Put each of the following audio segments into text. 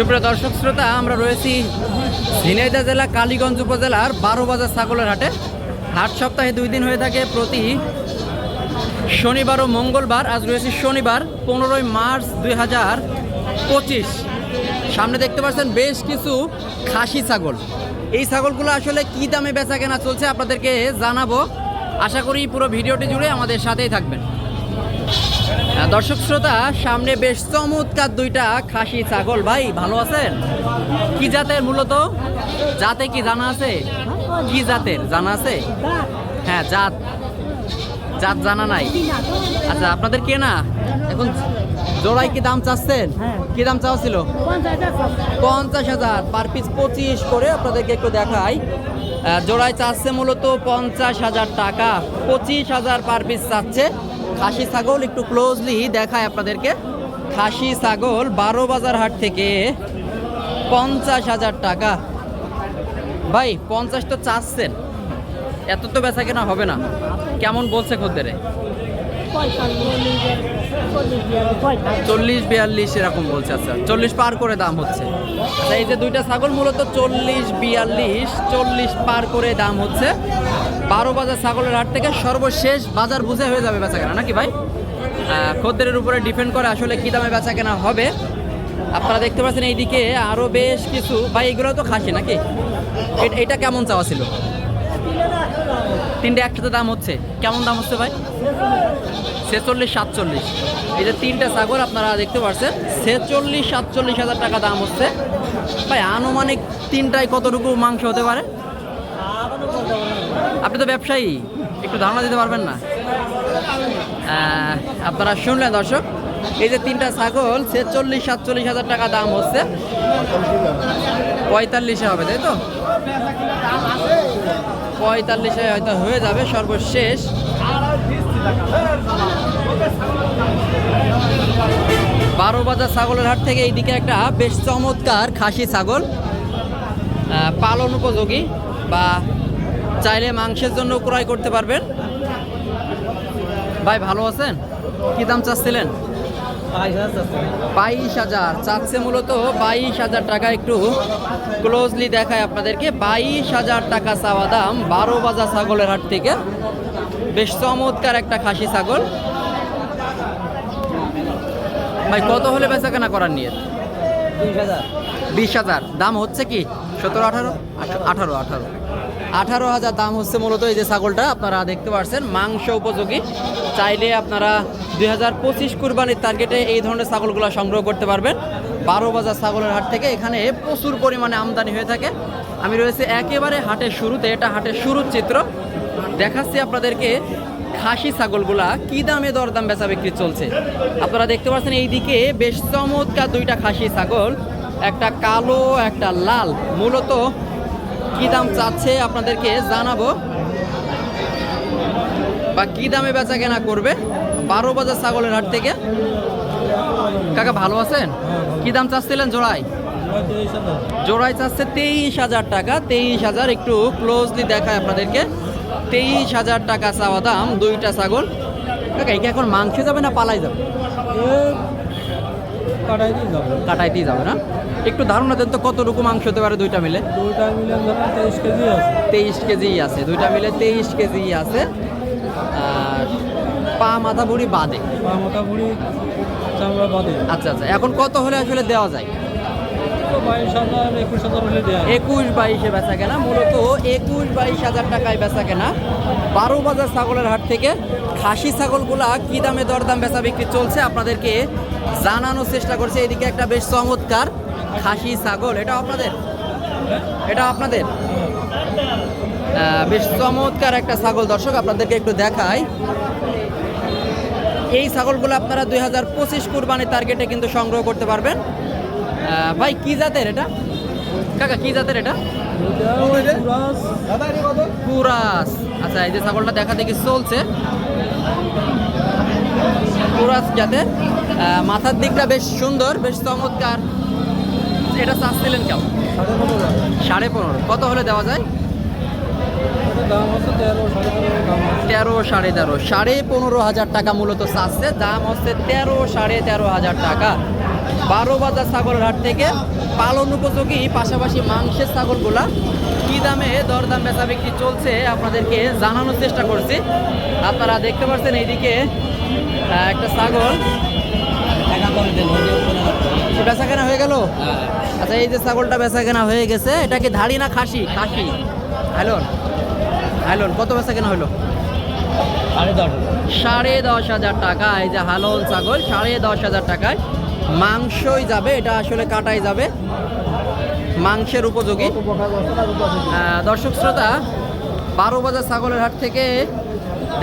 সুপ্রিয় দর্শক শ্রোতা, আমরা রয়েছি ঝিনাইদহ জেলা, কালীগঞ্জ উপজেলার বারো বাজার ছাগলের হাটে। হাট সপ্তাহে দুই দিন হয়ে থাকে প্রতি শনিবার ও মঙ্গলবার। আজ রয়েছে শনিবার, পনেরোই মার্চ দুই হাজার পঁচিশ। সামনে দেখতে পাচ্ছেন বেশ কিছু খাসি ছাগল। এই ছাগলগুলো আসলে কি দামে বেচা কেনা চলছে আপনাদেরকে জানাব। আশা করি পুরো ভিডিওটি জুড়ে আমাদের সাথেই থাকবেন। দর্শক শ্রোতা, সামনে বেশ চমৎকার দুইটা খাসি ছাগল। ভাই, ভালো আছেন? কি জাতের মূলত? জাতে কি জানা আছে? কি জাতের? জানা আছে? হ্যাঁ জাত। জাত জানা নাই। আচ্ছা আপনাদের কেনা এখন জোড়ায় কি দাম চাচ্ছেন? কি দাম চাওয়া ছিল পঞ্চাশ হাজার। পার পিস পঁচিশ করে আপনাদেরকে একটু দেখাই। জোড়ায় চাচ্ছে মূলত পঞ্চাশ হাজার টাকা। পঁচিশ হাজার পার পিস চাচ্ছে। খাসি ছাগল একটু ক্লোজলি দেখায় আপনাদেরকে। খাসি ছাগল বারো বাজার হাট থেকে পঞ্চাশ হাজার টাকা। ভাই, পঞ্চাশ তো চাচ্ছেন। এত তো বেচা কেনা হবে না। কেমন বলছে খদ্দেরে? চল্লিশ বিয়াল্লিশ এরকম বলছে আচ্ছা। চল্লিশ পার করে দাম হচ্ছে। আচ্ছা এই যে দুইটা ছাগল মূলত চল্লিশ বিয়াল্লিশ চল্লিশ পার করে দাম হচ্ছে। বারো বাজার ছাগলের হাট থেকে সর্বশেষ বাজার বুঝে হয়ে যাবে বেচা কেনা নাকি ভাই? আহ, খদ্দেরের উপরে ডিপেন্ড করে আসলে কি দামে বেচা কেনা হবে। আপনারা দেখতে পাচ্ছেন এইদিকে আরও বেশ কিছু ভাই এগুলো তো খাসি নাকি? এটা কেমন চাওয়া ছিল? তিনটে একসাথে দাম হচ্ছে। কেমন দাম হচ্ছে ভাই? ছেচল্লিশ, সাতচল্লিশ। এই যে তিনটা ছাগল আপনারা দেখতে পাচ্ছেন ছেচল্লিশ, সাতচল্লিশ হাজার টাকা দাম হচ্ছে। ভাই, আনুমানিক তিনটায় কতটুকু মাংস হতে পারে? আপনি তো ব্যবসায়ী, একটু ধারণা দিতে পারবেন না। আপনারা শুনলেন দর্শক, এই যে তিনটা ছাগল, ছেচল্লিশ, সাতচল্লিশ হাজার টাকা দাম হচ্ছে। পঁয়তাল্লিশে হবে, তাই তো? পঁয়তাল্লিশে হয়তো হয়ে যাবে সর্বশেষ। বারো বাজার ছাগলের হাট থেকে এইদিকে একটা বেশ চমৎকার খাসি ছাগল পালন উপযোগী বা চাইলে মাংসের জন্য ক্রয় করতে পারবেন। ভাই, ভালো আছেন? কি দাম চাচ্ছিলেন? বাইশ হাজার। চাচ্ছে মূলত বাইশ হাজার টাকা। একটু ক্লোজলি দেখায় আপনাদেরকে। বাইশ হাজার টাকা চাওয়া দাম বারো বাজার ছাগলের হাট থেকে। বেশ চমৎকার একটা খাসি ছাগল। ভাই কত হলে বেচা কেনা করার নিয়ে বিশ হাজার। দাম হচ্ছে কি? সতেরো আঠারো আঠারো আঠারো। আঠারো হাজার দাম হচ্ছে মূলত এই যে ছাগলটা, আপনারা দেখতে পাচ্ছেন মাংস উপযোগী। চাইলে আপনারা দুই হাজার পঁচিশ কুরবানির টার্গেটে এই ধরনের ছাগলগুলো সংগ্রহ করতে পারবেন। বারো বাজার ছাগলের হাট থেকে এখানে প্রচুর পরিমাণে আমদানি হয়ে থাকে। আমি রয়েছে একেবারে হাটের শুরুতে, এটা হাটের শুরুর চিত্র। দেখাচ্ছি আপনাদেরকে খাসি ছাগলগুলা কি দামে দরদাম বেচা বিক্রি চলছে। আপনারা দেখতে পাচ্ছেন এইদিকে বেশ চমৎকার দুইটা খাসি ছাগল, একটা কালো, একটা লাল। মূলত কি দাম চাচ্ছে আপনাদেরকে জানাব। বা কি দামে বেচা কেনা করবে? বারো বাজার ছাগলের হাট থেকে। কাকা, ভালো আছেন? কি দাম চাচ্ছিলেন জোড়াই জোড়াই চাচ্ছে তেইশ হাজার টাকা। তেইশ হাজার একটু ক্লোজলি দেখায় আপনাদেরকে। তেইশ হাজার টাকা চাওয়া দাম দুইটা ছাগল। কাকা, একে এখন মাংসে যাবে না পালাই যাব? কাটাইতেই যাবে। না? একটু ধারণা দেন তো কতটুকু মাংস হতে পারে দুইটা মিলে? দুইটা মিলে তেইশ কেজি আছে। তেইশ কেজি আছে দুইটা মিলে তেইশ কেজি আছে। আর পা মাথা বুড়ি বাদে। পা মাথা ভুড়ি বাদে। আচ্ছা আচ্ছা এখন কত হলে আসলে দেওয়া যায়? একুশ বাইশে বেচা কেনা, মূলত একুশ বাইশ হাজার টাকায় বেচা কেনা। বারো বাজার ছাগলের হাট থেকে খাসি ছাগলগুলা কি দামে দরদাম বেচা বিক্রি চলছে আপনাদেরকে জানানোর চেষ্টা করছে। এদিকে একটা বেশ চমৎকার খাসি ছাগল, এটা আপনাদের? এটা আপনাদের? বেশ চমৎকার একটা ছাগল। দর্শক, আপনাদেরকে একটু দেখাই। এই ছাগলগুলো আপনারা দুই হাজার পঁচিশ কুরবানির টার্গেটে কিন্তু সংগ্রহ করতে পারবেন। ভাই কি জাতের এটা? কাকা কি জাতের এটা? কুরাস, আচ্ছা এই যে ছাগলটা দেখা দেখি চলছে। কুরাস জাতের। মাথার দিকটা বেশ সুন্দর বেশ চমৎকার। এটা চাচ্ছিলেন কেমন? সাড়ে পনেরো। কত হলে দেওয়া যায়? তেরো সাড়ে তেরো। সাড়ে পনেরো হাজার টাকা মূলত চাচ্ছে। দাম হচ্ছে তেরো সাড়ে তেরো হাজার টাকা। বারো বাজার ছাগলের হাট থেকে পালন উপযোগী পাশাপাশি মাংসের ছাগলগুলা কী দামে দরদাম বেচা বিক্রি চলছে আপনাদেরকে জানানোর চেষ্টা করছি। আপনারা দেখতে পাচ্ছেন এইদিকে একটা ছাগল। বেচা কেনা হয়ে গেল? আচ্ছা এই যে ছাগলটা বেচা কেনা হয়ে গেছে এটা কি ধাড়ি না খাসি? খাসি। হ্যালোন হ্যালোন কত বেচা কেনা হলো সাড়ে দশ হাজার টাকা এই যে হালন ছাগল সাড়ে দশ হাজার টাকায়। মাংসই যাবে, এটা আসলে কাটাই যাবে। মাংসের উপযোগী। দর্শক শ্রোতা, বারো বাজার ছাগলের হাট থেকে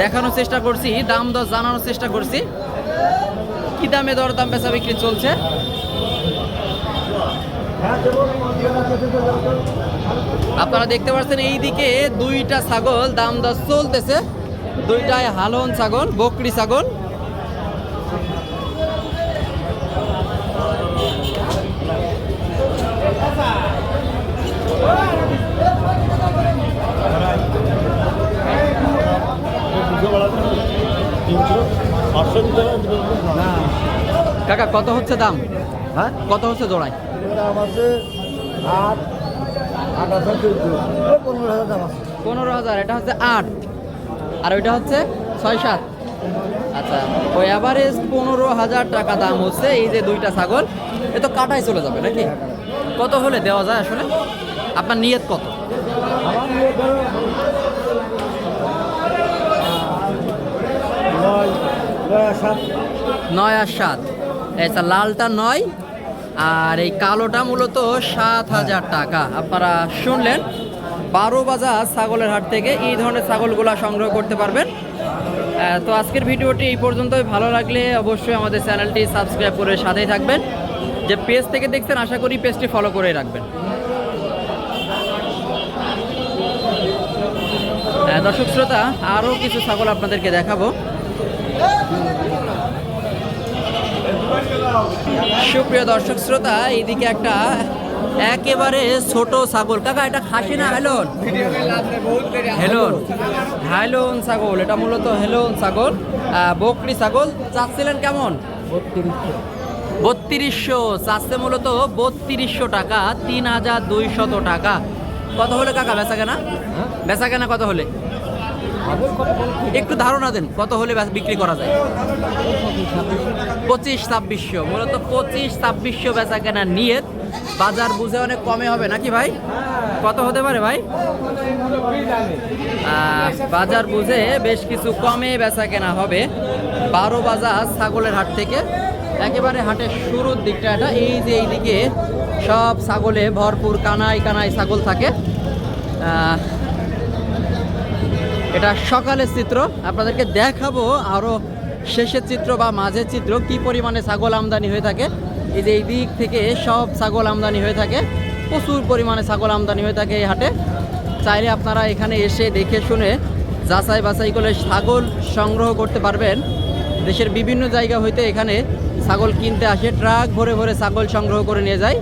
দেখানোর চেষ্টা করছি, দাম দর জানানোর চেষ্টা করছি। কি দামে দর দাম বেচা বিক্রি চলছে? আপনারা দেখতে পাচ্ছেন এই দিকে দুইটা ছাগল, দাম দর চলতেছে। দুইটায় হালন ছাগল, বকরি ছাগল। কাকা কত হচ্ছে দাম? হ্যাঁ? কত হচ্ছে জোড়ায়? হাজার পনেরো হাজার এটা হচ্ছে আট। আর ওইটা হচ্ছে ছয় সাত। আচ্ছা ওই অ্যাভারেজ পনেরো হাজার টাকা দাম হচ্ছে এই যে দুইটা ছাগল এ তো কাটাই চলে যাবে নাকি? কত হলে দেওয়া যায় আসলে? আপনার নিয়ত কত? নয় আর সাত। আচ্ছা লালটা নয় আর এই কালোটা মূলত সাত হাজার টাকা। আপনারা শুনলেন বারো বাজার ছাগলের হাট থেকে এই ধরনের ছাগলগুলা সংগ্রহ করতে পারবেন। তো আজকের ভিডিওটি এই পর্যন্তই। ভালো লাগলে অবশ্যই আমাদের চ্যানেলটি সাবস্ক্রাইব করে সাথেই থাকবেন। যে পেজ থেকে দেখছেন, আশা করি পেজটি ফলো করে রাখবেন। দর্শক শ্রোতা আরও কিছু ছাগল আপনাদেরকে দেখাবো। সুপ্রিয় দর্শক শ্রোতা, এইদিকে একটা একেবারে ছোট ছাগল। কাকা, এটা খাসি না হেলন? হেলন। হাইলন ছাগল, এটা মূলত হেলন ছাগল। বকরি ছাগল। চাচ্ছিলেন কেমন? বত্রিশশো চাচ্ছে মূলত বত্রিশশো টাকা তিন হাজার দুইশত টাকা। কত হলে কাকা বেচা কেনা? বেচা কেনা কত হলে? একটু ধারণা দেন কত হলে বিক্রি করা যায়? পঁচিশ ছাব্বিশশো। মূলত পঁচিশ ছাব্বিশশো বেচা কেনা নিয়ে বাজার বুঝে অনেক কমে হবে নাকি ভাই? কত হতে পারে ভাই? বাজার বুঝে বেশ কিছু কমে বেচা কেনা হবে। বারো বাজার ছাগলের হাট থেকে। একেবারে হাটের শুরুর দিকটা এটা। এই যে এইদিকে সব ছাগলে ভরপুর কানাই কানাই ছাগল থাকে। এটা সকালের চিত্র। আপনাদেরকে দেখাবো আরও শেষের চিত্র বা মাঝের চিত্র কি পরিমাণে ছাগল আমদানি হয়ে থাকে। এই যে এই দিক থেকে সব ছাগল আমদানি হয়ে থাকে। প্রচুর পরিমাণে ছাগল আমদানি হয়ে থাকে এই হাটে। চাইলে আপনারা এখানে এসে দেখে শুনে যাচাই বাছাই করে ছাগল সংগ্রহ করতে পারবেন। দেশের বিভিন্ন জায়গা হইতে এখানে ছাগল কিনতে আসে ট্রাক ভরে ভরে ছাগল সংগ্রহ করে নিয়ে যায়।